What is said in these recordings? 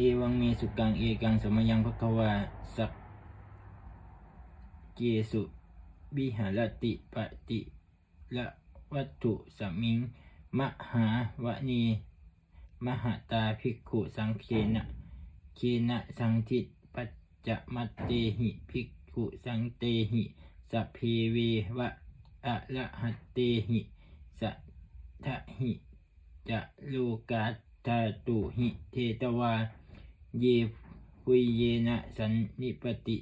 เอวังเมสุกังเอกังสมยังภควาสักเกสุบิหารติปฏิละวัตถุสมิง มหาวณี มหาตาภิกขุสังเคนะเคนะสังทิตปัจจะมัตเตหิภิกขุสังเตหิสัพเพเววะอะระหัตเตหิสัทหิจะโลกาตาตุหิเทตวา เยหุยเยนะสันนิปติ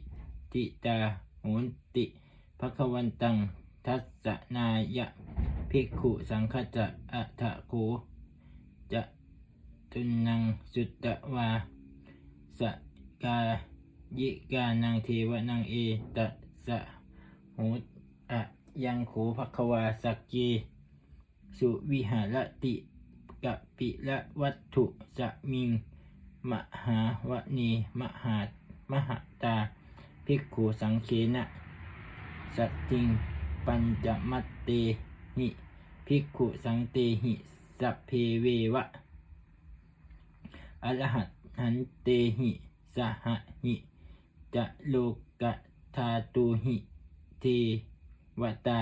ติตาโหนติภควันตัง ทัสสนายะภิกขุสังฆจะอัฏฐโขจะตุนังสุตตวาสกายิกานังเทวนังเอตัสสะโหอะยังโขภควาสักเกสุวิหารติกะปิละวัตถุสมิง มหาวณีมหามหาตาภิกขุสังเคนะสติงปัญจมัตเตหิภิกขุสังเตหิสัพเพเววะอรหัตหันเตหิสหหิจะโลกะธาตุหิเทวตา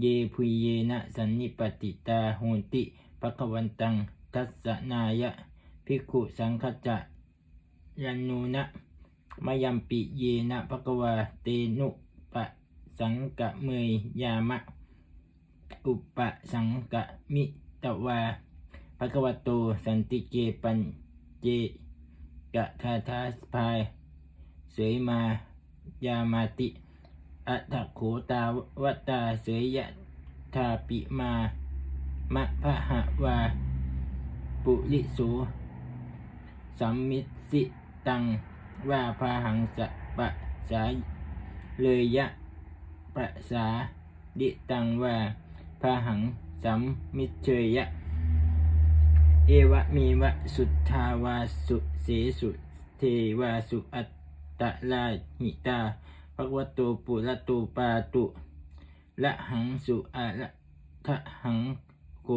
เยพุยเยนะสันนิปติตาโหติภควันตังทัสสนายะ ภิกขุสังฆจะยันนูนะมยัมปิเยนะภควาเตนุปะสังกะเมยยามะ อุปะสังกะมิตวาภควโตสันติเกปัญเจกะทาทาสพายเสยมายามาติ อัตโขตาวตาเสยยะทาปิมามะพะหะวา ปุริสู สัมมิสิตังว่าพาหังสะปะสาเลยยะประสาดิตังว่าพาหังสัมมิเชยยะ เอวะมีวะสุทธาวาสุเสสุเทวาสุอัตตะลาหิตาภควโตปุระโตปาตุละหังสุอะละทะหังโก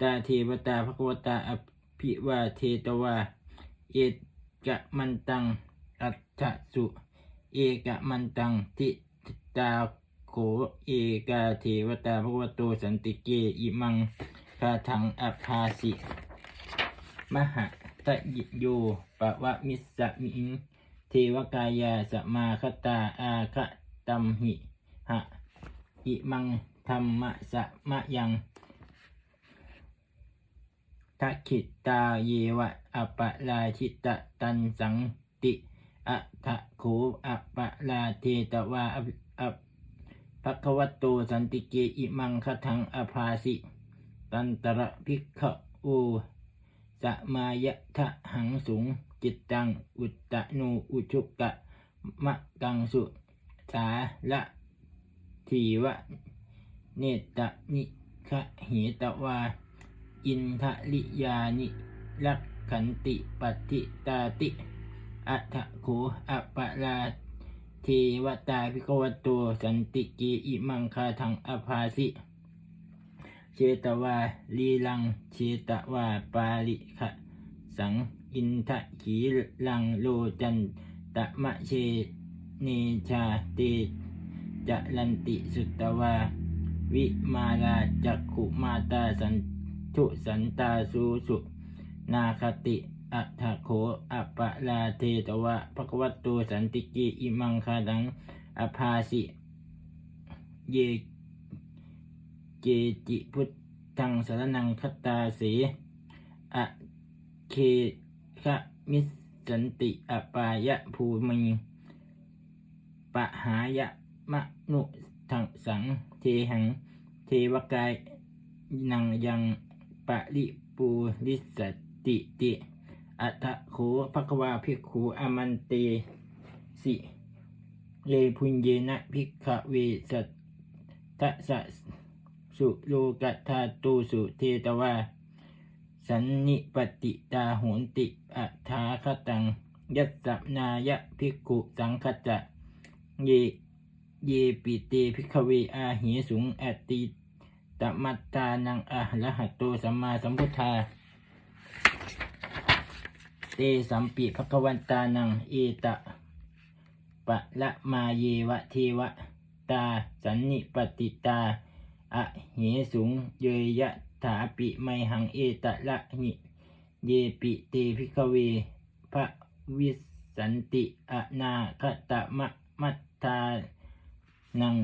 ตาเทวตาภควตาอภิวาเทตวา เอกมันตัง อัตถสุ เอกมันตังทิตาโขเอกาเทวตาภควโตสันติเกอิมังคาทังอภาสิ มหะตะยิโยปะวะมิสมิง เทวกายาสมาคตาอาคะตัมหิหะอิมังธรรมะสะมะยัง ทักขิตาเยวะอปปะลาชิตะตันสังติอะทะโขอปปะลาเทตวาอภะคะวะโตสันติเกอิมังคทังอภาสิ ตันตระภิกขโอสมายะทะหังสุงจิตตังอุตตะนูอุชุกะมะกังสุสาละทีวะเนตะนิคะเหตวา อินทะลิยานิลักขันติปฏิตาติอัฏโขอัปะลาเทวตาภิกขวโตสันติเกอิมังคาทังอภาสิเชตวาลีลังเชตวาปาลิขะสังอินทะขีลังโลจันตะมะเชเนชาเตจะลันติสุตตวา วิมาลาจักขุมาตาสัน ทุสันตาสูสุ นาคติอัฏโขอัปปะลาเทตวะภคะวะโตสันติกิอิมังคาดังอภาสิ เยเกจิพุทธังสารนังคตาเสอะเคคะมิสสันติอปายะภูมิปะหายะมะนุทังสังเทหัง เทวกายนังยัง ปริปูริสติติอัตโขภควาภิกขุอามันเตสิเลพุญเยนะภิกขเวสัตสะสุโลกัตถาตูสุเทตวา สันนิปติตาโหนติอัฏฐาคตัง ยัสสนายะภิกขุสังคจะเยเยปิเตภิกขเวอาหิสุงอติ ตมัตตานังอะระหะโตสัมมาสัมพุทธา เตสัมปิภควันตานังเอตะปะละมาเยวะเทวะตาสันนิปติตาอะเหสุงเยยะถาปิไมหังเอตะละหิเยปิเตพิกเวพระวิสันติอนาคตมะมัตตานัง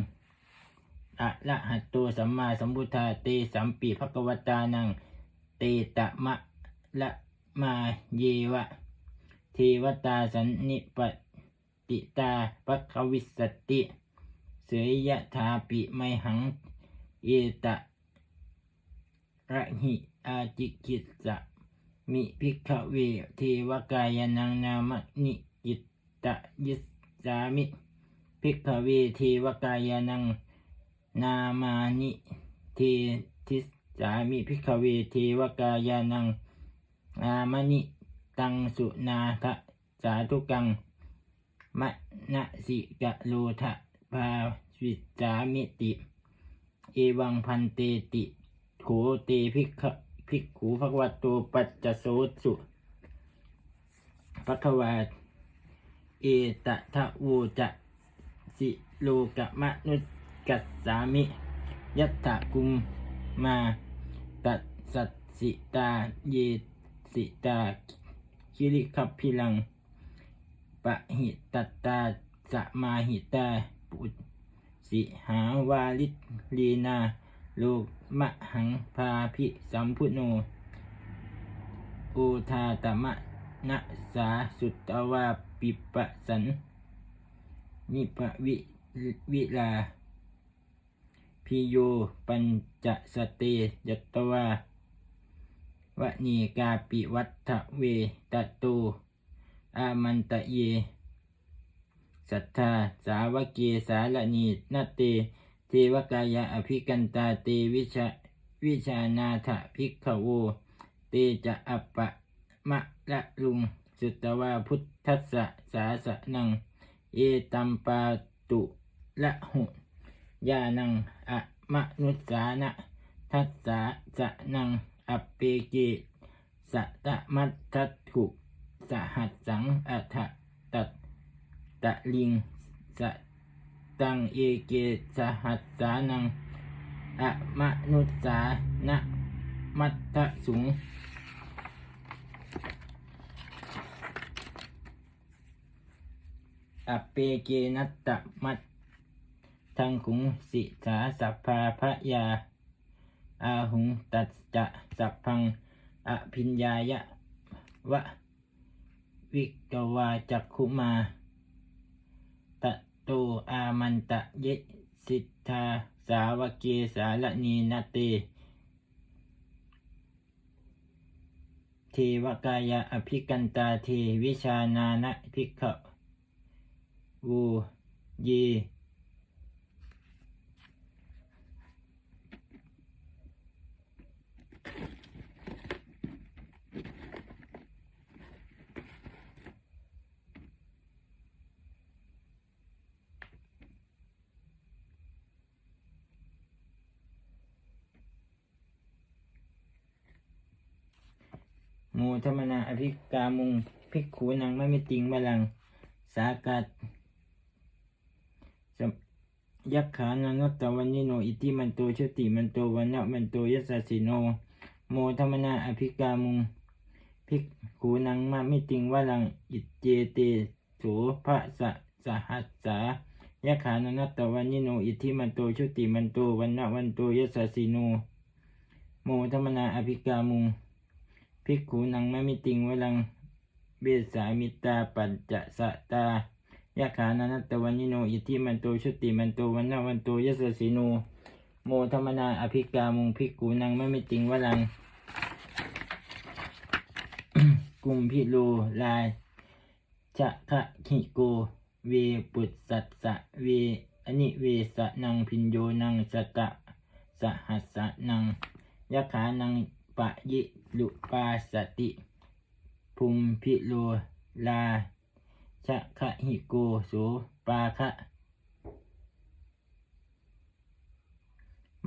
อะระหัตโตสัมมาสัมพุทธาเตสัมปีภควตานัง เตตะมะละมาเยวะ เทวตาสันนิปติตาภควิสติ เสยยะธาปิไมหัง เอตะระหิอาจิกิสะมิภิกเวเทวกายนังนามนิจิตตะยิสามิภิกเวเทวกายนัง นามานิเททิสามิพิกเวเทวกายานังนามนิตังสุนาคะสาธุกังมะนะสิกะโลทะภาวิสามิติ เอวังพันเตติโขเตภิกขภิกขูภควตโตปัจจโสสุภควาเอตทะวูจะสิโลกะมะนุส กัสสามิยัตถะกุมมาตัสสัตสิตาเยสิตาคิริคัพพิลังปะหิตตาสมาหิตาปุสิหาวาลิลีนาโลกมะหังพาพิสัมพุโนโอทาตมะนะสาสุตตวาปิปะสันนิปะวิวิลา พิโยปัญจสเตยตวาวะนีกาปิวัตถเวตโตอามันตะเย สัทธาสาวกเกสาลนีนาเต เทวกายะอภิกันตาเตวิชาวิชานาถภิกขโว เตจะอัปปะมะละลุงสุตตวาพุทธัสสะสาสะนัง เอตัมปาตุละหุ ยานังอะมนุสานะทัสสะจะนังอัปเปเกสัตมัตทัตถุสหัสสังอัฏตัตตะลิงสตังเอเกสหัสสานังอะมนุสานะมัตตสุงอเปเกนัตตะมัต ทังขุงสิสาสัพพาพะยา อาหุงตัสจะสัพพังอภิญญายะวะ วิกวาจักขุมาตะโตอามันตะเยสิทธาสาวเกสาลนีนาเต เทวกายะอภิกันตาเทวิชานานะภิกขวูเย โมธรรมนาอภิกามุงภิกขูนังไม่มีติงบาลัง สากัดยักขานนตะวันนิโนอิติมันโตชติมันโตวันนะมันโตยัสสะสิโน โมธรรมนาอภิกามุงภิกขูนังมามิติงวาลังอิเจเตโสภะสะสหัสสายักขานันตะวันนิโนอิทิมันโตชติมันโตวันนะวันโตยัสสสิโนโมธรรมนาอภิกามุง ภิกขุนังมะมิติงวลังเบสามิตาปัญจสะตายะขานันตวันนิโนอิทิมันโตชุติมันโตวันนาวันโตยสสสิโนโมธรรมนาอภิกามุงภิกขุนังมะมิติงวลัง กุมพิโลลายจะคะขิโก เวปุตสัสสะเวอนิเวสะนังพินโยนังสกะสหัสสะนังยะขานัง ปะยิลุปาสติภูมิพิโลลาชะคะหิโกโสปาคะ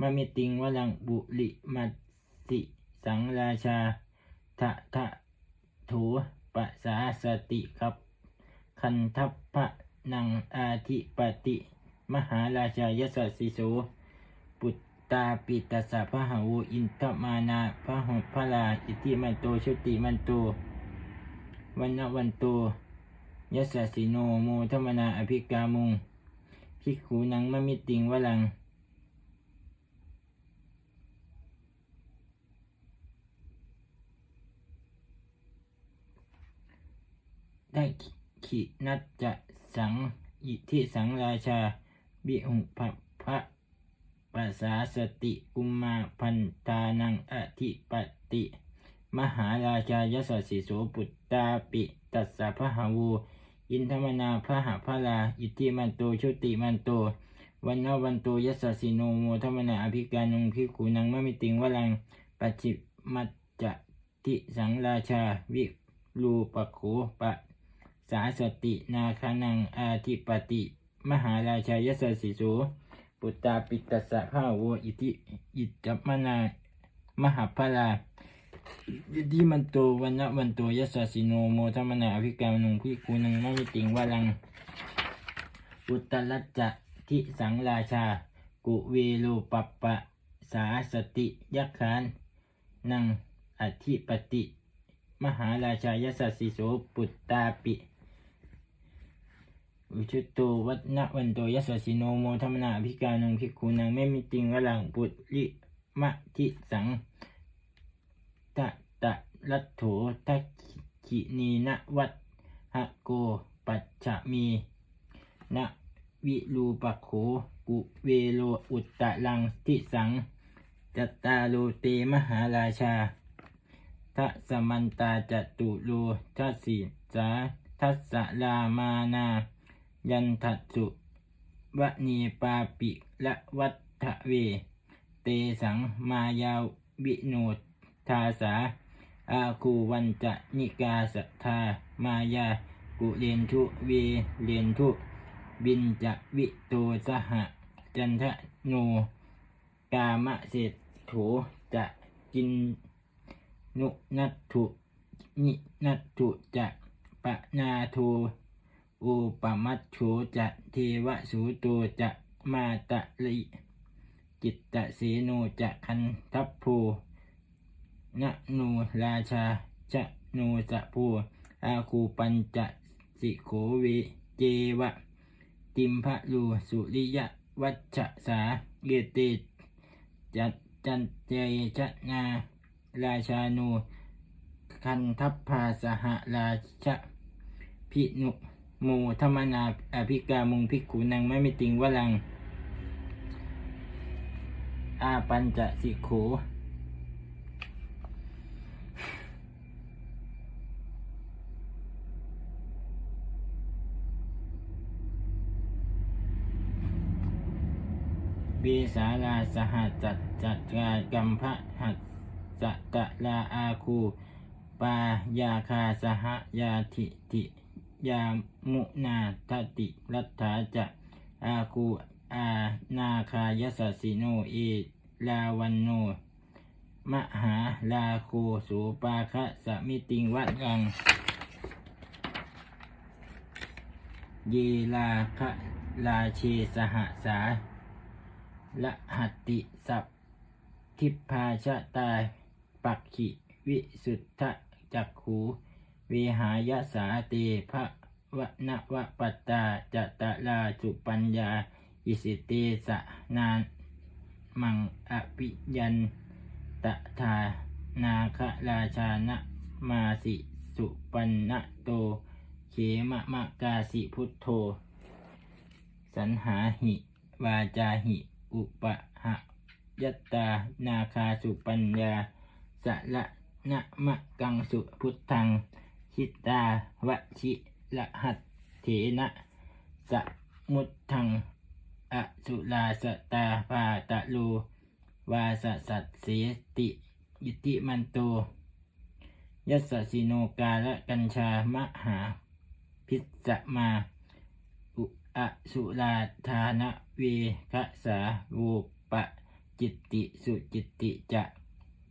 มะมิติงวลังบุริมัสสิสังราชาทะทะโถปสาสติครับ คันทัพพะนังอาธิปติ มหาราชายสสิโส ตาปิตัสสะพะหาวอินทมานาพะหงพะลาอิติมันโตชุติมันโตวันนวันโตยัสสิโนโมธรรมนาอภิกามุงพิกขูนังมะมิติงวลัง ได้ขินัจจะสังอิทิสังราชา บิหุภพระ ปัสสาสติกุมมาพันตานังอธิปติ มหาราชายสสิโสปุตตาปิตัสสะพะหาวูอินทมนาพระหพระลา อิติมันโตชุติมันโต วันนวันโตยัสสิโนโมธรรมนาอภิการนุงพิกูนังมะมิติงวลังปัจจิมัจจติสังราชาวิรูปโขปะสาสตินาคานังอาธิปติ มหาราชายสสิโส ปุตตาปิตัสสะภาโวอิติอิตตมนามหาพลาอิติมันโตวันนะวันโตยัสสะสิโนโมธรรมนาอภิกรรมนุงพิคูนังมะมิติงวาลังอุตตรัจจะทิสังราชา กุเวโลปปปะสาสติยักขานนังอธิปติ มหาราชายสัสสิโสปุตตาปิ อุชุตโตวัฒนวันโตยสสิโนโมธรรมนาภิการนงพิกขุนังไม่มีติงวลังปุตลิมะทิสังตะตะรัตโถทักขินีนวัตหะโกปัจฉมีนะวิรูปโขกุเวโลอุตตะลังทิสังจัตตาโลเตมหาราชาทัสสมันตาจตุโลทัสสิสาทัสสะลามานา ยันทัสุวณีปาปิละวัฏทะเว เตสังมายาวิโนทาสา อาคูวันจะนิกาสัทธามายากุเรนทุเวเรนทุ บินจะวิโตสหจันทะโน กามะเศรษโถจะกินนุนัตถุนินัตถุจะปะนาโทโอปมัต โฉจะเทวสูโตจะมาตะลิจิตตะเสโนจะคันทัพโพนะโนราชาจะโนจะโพอาคูปัญจะสิโขเวเจวะ ติมพะลูสุริยะวัชสาเกเตจัดจันเจชนาราชานูคันทัพพาสหราชพินุ โมธรรมนาอภิกามุงพิกุนังไม่มีติงวลัง อาปัญจะสิโขเบสาลาสหัสจัดจัดกากัมพะหัสสะตะลาอาคูปายาคาสหยาธิติ ยามุนาทติรัตถาจะอาคูอานาคายสสิโนเอลาวันโน มหาลาโคสุปาคะสมิติงวัดยัง เยลาคะลาเชสหสาละหัตติสัพทิพาชะตาปักขิวิสุทธจักขู วิหายสาเตภะวนวปตาจัตตะลาจุปัญญา อิสิเตสะนานมังอภิยันตะทานาคราชานะมาสิสุปันนะโต เขมะมะกาสิพุทโธ สันหาหิวาจาหิอุปหะยตตานาคาสุปัญญาสะละนะมะกังสุพุทธัง ชิตาวะชิละหัตเถนะสมุทังอสุลาสตาปาตะโลวาสสัตเสติยิติมันโตยัสสะสิโนกาละกัญชามหาพิสสะมาอุอสุราธานะเวคะสาโวปะจิตติสุจิตติจะ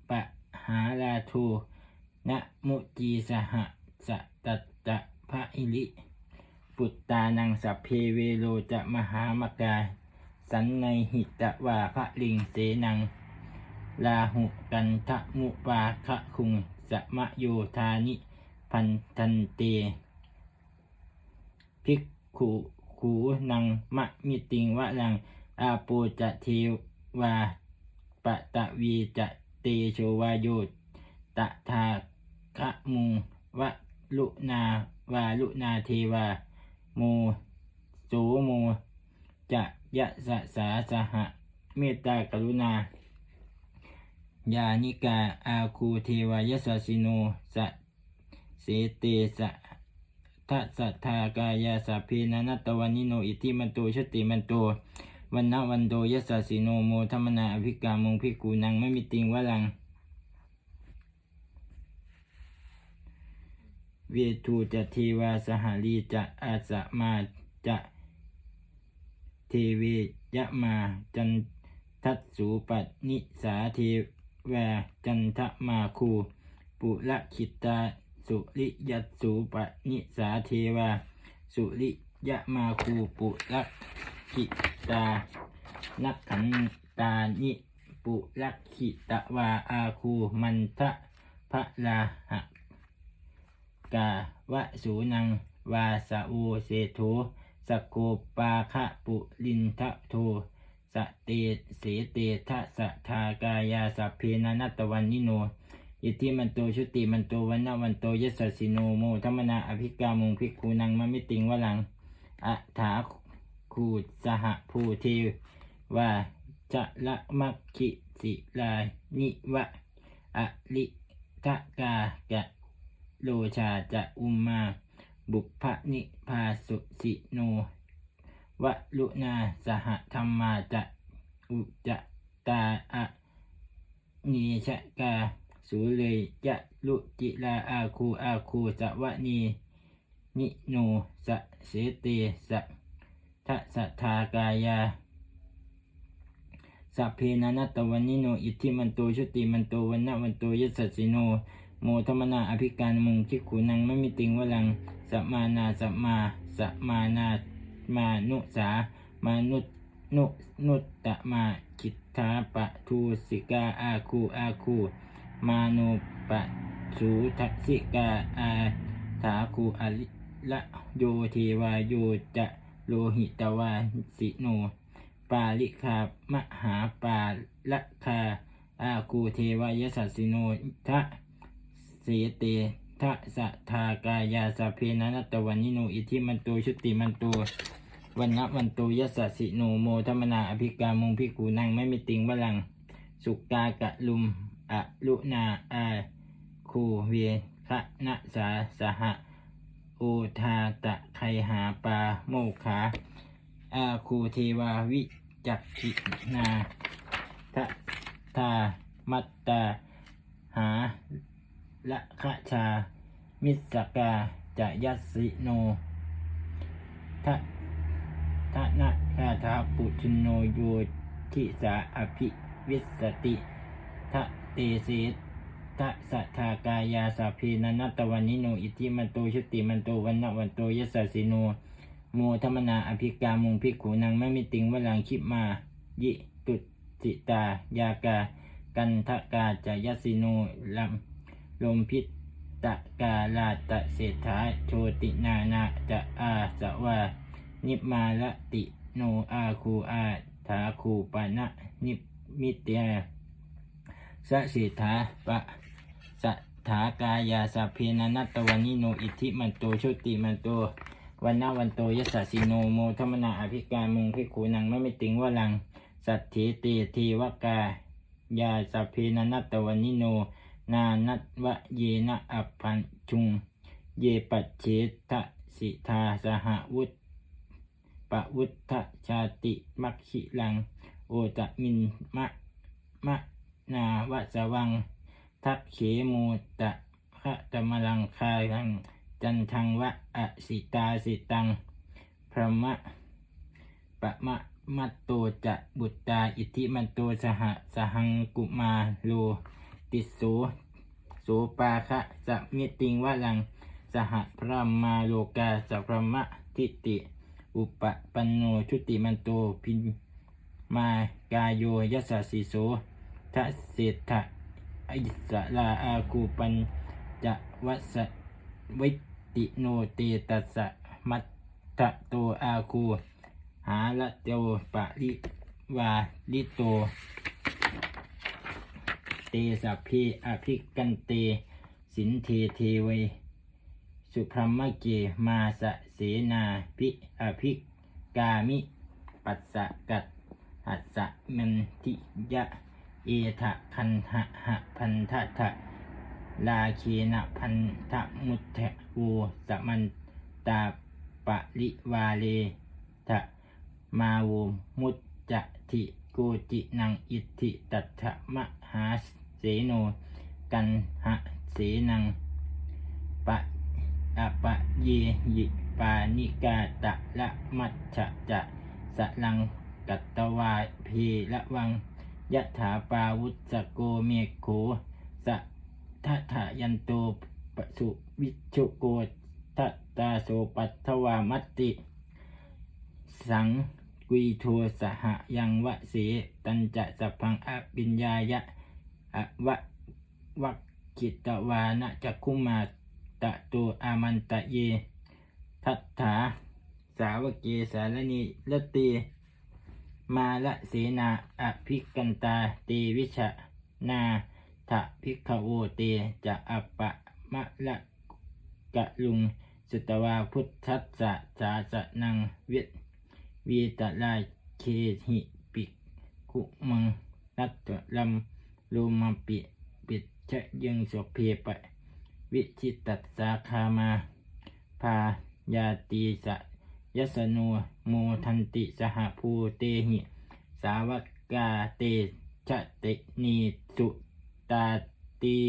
ปะหาลาโทนะมุจีสห สะตัตะพระอิริปุตตานังสัพเพเวโรจะมหามกา สันในหิตะวาพระลิงเสนังลาหุกันทะมุปาคะคุงสมะโยธานิ พันทันเต ภิกขุขูนังมะมิติงวะลังอาโปจะเทวาปะตะวีจะเตโชวาโยตะทาคะมุงวะ ลุนาวาลุนาเทวาโมโสโมจะยะสะสาสหะเมตตากรุณายานิกาอาคูเทวายสสสิโนสะเสเตสะทัสสะทากายาสัพเพนันตวันิโนอิติมันโตชติมันโตวันนวันโตยสสสิโนโมธรรมนาอภิกามงพิกูนังไม่มีติงวะลัง เวทูจะเทวาสหารีจะอาสะมาจะเทเวยะมาจันทัสสูปัตนิสาเทวาจันทมาคู ปุระคิตาสุริยัตสูปนิสาเทวา สุริยะมาคูปุระคิตานักขันตานิปุระคิตวาอาคูมันทะพระลาหะ กาวะสูนัง วาสะโอเสโทสโกปาคะปุลินทะโทสเตเสเตทะสะทากายาสัพเพนันตวันนิโนอิทิมันโตชุติมันโตวันนะวันโตยสสสิโนโมธรรมนาอภิกามุงภิกขุนังมะมิติงวะลังอะถาคูสหภูเทว่าจะละมัคคิสิลายนิวะอะลิทะกากะ โลชาจะอุมมา บุพนิพาสุสิโนวะลุนาสหธรรมาจะอุจตาอะนีชะกาสูเลยยะลุจิลาอาคูอาคูสวะนีนิโนสะเสเตสะทะสัทธากายาสัพเพนันตวันนิโน อิทธิมันโตชุติมันโตวันนวันโตยัสสิโน โมธรรมนาอภิการมุงคิกขุนังไม่มีติงวลังสัมมานาสัมมาสัมมานามานุสามานุนุนุตตะมาคิทธาปะทูสิกาอาคูอาคูมานุปะสูทัสสิกาอาถาคูอลิละโยเทวาโยจะโลหิตวาสิโน ปาลิคามหาปาละคาอาคูเทวายสัสสิโนทะ เสเตทะสะทากายาสะเพนันตวันนิโนอิทิมันโตชุติมันโตวันนะวันโตยสสะสิโนโมธรรมนาอภิกามุงพิกูนังไม่มีติงวลัง สุกากะลุมอะลุนาอาคูเวคะนะสาสหะโอทาตะไคหาปาโมขาอาคูเทวาวิจักขินาทะทามัตตาหา ละคะชา มิสกาจะยัสสิโนทะทะนะคาทาปุชโนโยทิสาอภิวิสติทะเตเสทะสัทธากายาสาพีนันตวันนิโนอิทิมันโตชติมันโตวันนวันโตยัสสิโนโมธรรมนาอภิกามุงพิกขูนางไม่มีติงวลังคิมา ยิตุจิตายากา กันทกาจะยัสสิโนลัม ลมพิษตะกาลาตะเศรษฐาโชตินานาจะอาสวา นิมาละติโนอาคูอาถาคูปานะนิมิเตยสะเศรษฐาปะสัทธากายาสัพเพนันตวันนิโนอิทิมันโตโชติมันโตวันนาวันโตยสสิโนโมธรรมนาอภิการมุงพิขูนังไม่ไมีติงวลัง สัทเถเตเทวกายาสัพเพนันตวันนิโน นานัตวะเยนะอัปพันจุง เยปัจเฉทะสิทาสหวุฒปะวุฒชาติมัคคิลัง โอตะมินมะมะนาวะสวัง ทักเขมูตะคะตมลังคารัง จันทังวะอสิตาสิตัง พระมะปะมะมัตโตจะบุตตาอิทิมันโตสหสหังกุมาโล ติสโสปาคะจะมิติงวะลังสหพระมาโลกาสัพพมะทิติ อุปปันโนชุติมันโตพินมากายโยยัสสสิโสทะเศรษฐะอิสลาอาคูปัญจะวัสวิติโนเตตัสสะมัตตะโตอาคูหาละโตปะริวาลิโต เตสัพพิอภิกันเต สินเทเทเวสุพรหมเกมาสะเสนาพิอภิกามิ ปัสสะกัดหัสสะมันทิยะ เอทะคันหะหะพันทะทะลาเคนะพันทะมุทะโวสมันตาปะริวาเลทะมาโวมุจจะทิ จินังอิทธิตัตถะมหาเสโน กันหะเสนังปะอะปะเยยิปานิกาตะละมัจฉะจะสะลังกัตตวาเพละวังยะถาปาวุสโกเมโขสะทะทยันโตปสุวิชุโกทัตตาโสปัตถวามัตติ สัง กุยโทสหยังวะเสตันจะสัพพังอปิญญายะอวะวักขิตวานะจักคุมาตะโตอามันตะเย ทัตถา สาวกเกสารณีลตีมาละเสนาอภิกันตาเตวิชนาทะพิกขโวเตจะอปะมะละกะลุงสตวาพุทธัสสะสาสนังเวท วีตะลาเคหิปิกุมังนัตตลัมโลมาปิปิดชะยังสพเพปะ วิชิตัสสาคามา พายาตีสะยสโนโมทันติสหภูเตหิ สาวกาเตชะเตนีสุตาตี